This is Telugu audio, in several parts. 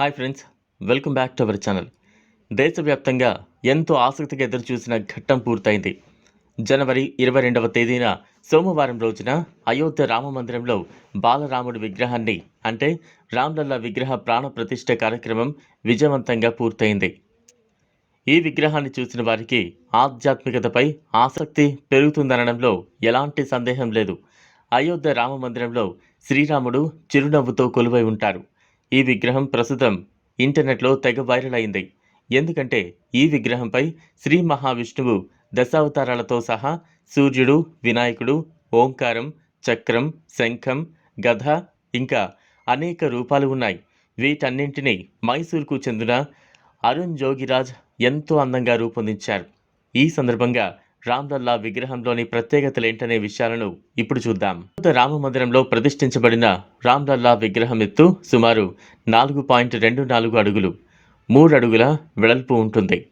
Hi friends welcome back to our channel. దేశవ్యాప్తంగా ఎంతో ఆసక్తిగా ఎదురుచూసిన ఘట్టం పూర్తయింది. జనవరి ఇరవై రెండవ తేదీన సోమవారం రోజున అయోధ్య రామ మందిరంలో బాలరాముడి విగ్రహాన్ని అంటే రామ్లల్ల విగ్రహ ప్రాణ ప్రతిష్ఠ కార్యక్రమం విజయవంతంగా పూర్తయింది. ఈ విగ్రహాన్ని చూసిన వారికి ఆధ్యాత్మికతపై ఆసక్తి పెరుగుతుందనడంలో ఎలాంటి సందేహం లేదు. అయోధ్య రామ మందిరంలో శ్రీరాముడు చిరునవ్వుతో కొలువై ఉంటారు. ఈ విగ్రహం ప్రస్తుతం ఇంటర్నెట్లో తెగ వైరల్ అయింది. ఎందుకంటే ఈ విగ్రహంపై శ్రీ మహావిష్ణువు దశావతారాలతో సహా సూర్యుడు వినాయకుడు ఓంకారం చక్రం శంఖం గధ ఇంకా అనేక రూపాలు ఉన్నాయి. వీటన్నింటినీ మైసూర్కు చెందిన అరుణ్ జోగిరాజ్ ఎంతో అందంగా రూపొందించారు. ఈ సందర్భంగా రామ్లల్లా విగ్రహంలోని ప్రత్యేకతలేంటనే విషయాలను ఇప్పుడు చూద్దాం. రామ మందిరంలో ప్రతిష్ఠించబడిన రామ్లల్లా విగ్రహం ఎత్తు సుమారు నాలుగు పాయింట్ రెండు నాలుగు అడుగులు మూడు అడుగుల వెడల్పు ఉంటుంది.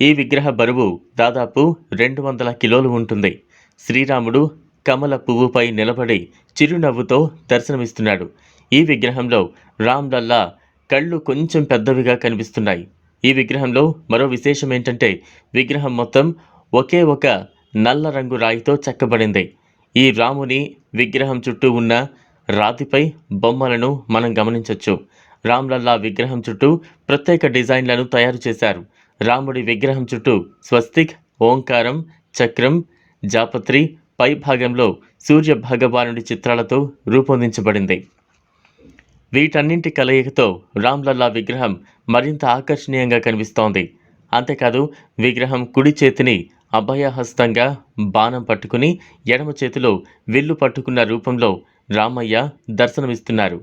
ఈ విగ్రహ బరువు దాదాపు రెండు వందల కిలోలు ఉంటుంది. శ్రీరాముడు కమల పువ్వుపై నిలబడి చిరునవ్వుతో దర్శనమిస్తున్నాడు. ఈ విగ్రహంలో రామ్లల్లా కళ్ళు కొంచెం పెద్దవిగా కనిపిస్తున్నాయి. ఈ విగ్రహంలో మరో విశేషం ఏంటంటే విగ్రహం మొత్తం ఒకే ఒక నల్ల రంగు రాయితో చెక్కబడింది. ఈ రాముని విగ్రహం చుట్టూ ఉన్న రాతిపై బొమ్మలను మనం గమనించవచ్చు రామ్లల్లా విగ్రహం చుట్టూ ప్రత్యేక డిజైన్లను తయారు చేశారు. రాముడి విగ్రహం చుట్టూ స్వస్తిక్ ఓంకారం చక్రం జాపత్రి పై భాగంలో సూర్య భగవానుడి చిత్రాలతో రూపొందించబడింది. వీటన్నింటి కలయికతో రామ్లల్లా విగ్రహం మరింత ఆకర్షణీయంగా కనిపిస్తోంది. అంతేకాదు విగ్రహం కుడి చేతిని అభయహస్తంగా బాణం పట్టుకుని ఎడమ చేతిలో విల్లు పట్టుకున్న రూపంలో రామయ్య దర్శనమిస్తున్నారు.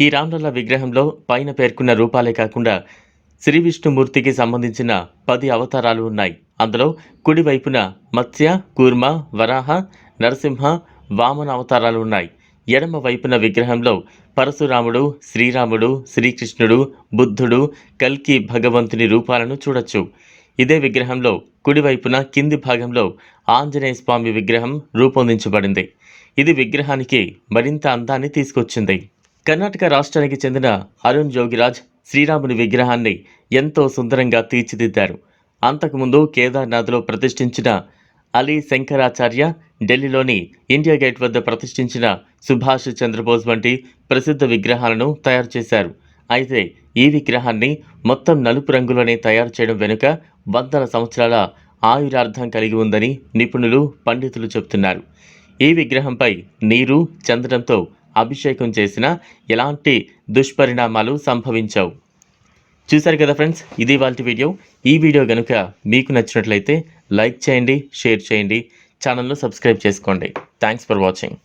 ఈ రామ్లల్ల విగ్రహంలో పైన పేర్కొన్న రూపాలే కాకుండా శ్రీ విష్ణుమూర్తికి సంబంధించిన పది అవతారాలు ఉన్నాయి. అందులో కుడివైపున మత్స్య కూర్మ వరాహ నరసింహ వామన అవతారాలు ఉన్నాయి. ఎడమ వైపున విగ్రహంలో పరశురాముడు శ్రీరాముడు శ్రీకృష్ణుడు బుద్ధుడు కల్కి భగవంతుని రూపాలను చూడొచ్చు. ఇదే విగ్రహంలో కుడివైపున కింది భాగంలో ఆంజనేయ స్వామి విగ్రహం రూపొందించబడింది. ఇది విగ్రహానికి మరింత అందాన్ని తీసుకొచ్చింది. కర్ణాటక రాష్ట్రానికి చెందిన అరుణ్ జోగిరాజ్ శ్రీరాముని విగ్రహాన్ని ఎంతో సుందరంగా తీర్చిదిద్దారు. అంతకుముందు కేదార్నాథ్లో ప్రతిష్ఠించిన అలీ శంకరాచార్య ఢిల్లీలోని ఇండియా గేట్ వద్ద ప్రతిష్ఠించిన సుభాష్ చంద్రబోస్ వంటి ప్రసిద్ధ విగ్రహాలను తయారు చేశారు. అయితే ఈ విగ్రహాన్ని మొత్తం నలుపు రంగులోనే తయారు చేయడం వెనుక వందల సంవత్సరాల ఆయురార్థం కలిగి ఉందని నిపుణులు పండితులు చెబుతున్నారు. ఈ విగ్రహంపై నీరు చందనంతో అభిషేకం చేసిన ఎలాంటి దుష్పరిణామాలు సంభవించవు. చూశారు కదా ఫ్రెండ్స్ ఇది వాళ్ళ వీడియో. ఈ వీడియో కనుక మీకు నచ్చినట్లయితే లైక్ చేయండి షేర్ చేయండి ఛానల్ను సబ్స్క్రైబ్ చేసుకోండి. Thanks for watching.